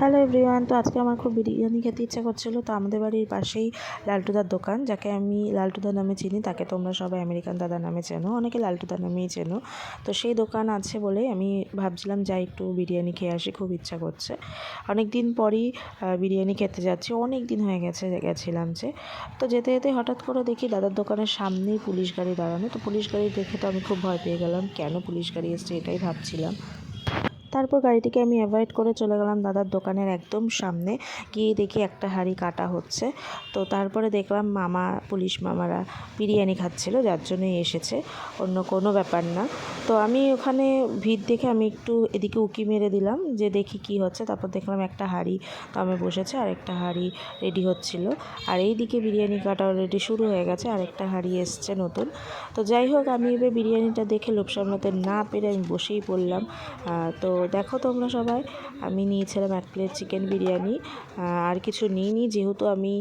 Hello everyone, তো আজকে আমার খুব বিরিয়ানি খেতে ইচ্ছা করছিল, তো আমাদের বাড়ির পাশেই লালটুদার দোকান, যাকে আমি লালটুদা নামে চিনি, তাকে তোমরা সবাই আমেরিকান দাদা নামে চেনো, অনেকে লালটুদা নামেই চেনো। তো সেই দোকান আছে বলে আমি ভাবছিলাম যাই একটু বিরিয়ানি খেয়ে আসি, খুব ইচ্ছা করছে। অনেক দিন পরই বিরিয়ানি খেতে যাচ্ছি অনেক দিন হয়ে গেছে, গেছিলাম যে। তো যেতে যেতে হঠাৎ করে দেখি দাদার দোকানের সামনেই পুলিশ গাড়ি দাঁড়ানো, তো পুলিশ গাড়ি দেখে তো আমি খুব ভয় পেয়ে গেলাম, কেন পুলিশ গাড়ি এসছে এটাই ভাবছিলাম। তারপর গাড়িটিকে আমি অ্যাভয়েড করে চলে গেলাম দাদার দোকানের একদম সামনে। গিয়ে দেখি একটা হাঁড়ি কাটা হচ্ছে। তো তারপরে দেখলাম মামা, পুলিশ মামারা বিরিয়ানি খাচ্ছিল, যার জন্যই এসেছে। অন্য কোনো ব্যাপার না। তো আমি ওখানে ভিড় দেখে আমি একটু এদিকে উকি মেরে দিলাম, যে দেখি কি হচ্ছে। তারপর দেখলাম একটা হাঁড়ি আমি বসেছে, আর একটা হাঁড়ি রেডি হচ্ছিল। আর এই দিকে বিরিয়ানি কাটা অলরেডি শুরু হয়ে গেছে, আর একটা হাঁড়ি এসছে নতুন। তো যাই হোক, আমি এবার বিরিয়ানিটা দেখে লোভ সামলাতে না পেরে আমি বসেই পড়লাম। তো দেখো তোমরা সবাই, আমি নিয়েছিলাম এক প্লেট চিকেন বিরিয়ানি আর কিছু নিইনি, যেহেতু আমি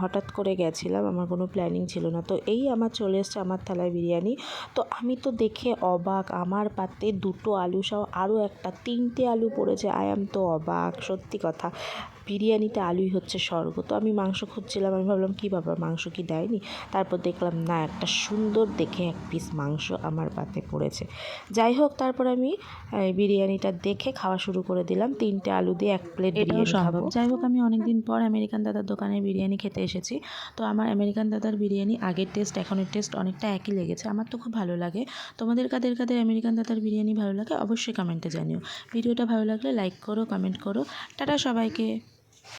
হঠাৎ করে গেছিলাম, আমার কোনো প্ল্যানিং ছিল না। তো এই আমার চলে এসছে আমার থালায় বিরিয়ানি। তো আমি তো দেখে অবাক, আমার পাতে দুটো আলু সহ আরও একটা, তিনটে আলু পড়েছে। আই এম তো অবাক, সত্যি কথা। বিরিয়ানিতে আলুই হচ্ছে স্বর্গ। তো আমি মাংস খুঁজছিলাম আমি ভাবলাম কী বাবা মাংস কি দেয়নি? তারপর দেখলাম না একটা সুন্দর দেখে এক পিস মাংস আমার পাতে পড়েছে। যাই হোক তারপর আমি বিরিয়ানিটা দেখে খাওয়া শুরু করে দিলাম। তিনটে আলু দিয়ে এক প্লেট বিরিয়ানি খাব। যাই হোক আমি অনেক দিন পর আমেরিকান দাদার দোকানে বিরিয়ানি খেতে এসেছি। তো আমার আমেরিকান দাদার বিরিয়ানি আগের টেস্ট এখনের টেস্ট অনেকটা একই লেগেছে। আমার তো খুব ভালো লাগে। তোমাদের কাদের কাদের আমেরিকান দাদার বিরিয়ানি ভালো লাগে অবশ্যই কমেন্টে জানিও। ভিডিওটা ভালো লাগলে লাইক করো কমেন্ট করো। টাটা সবাইকে।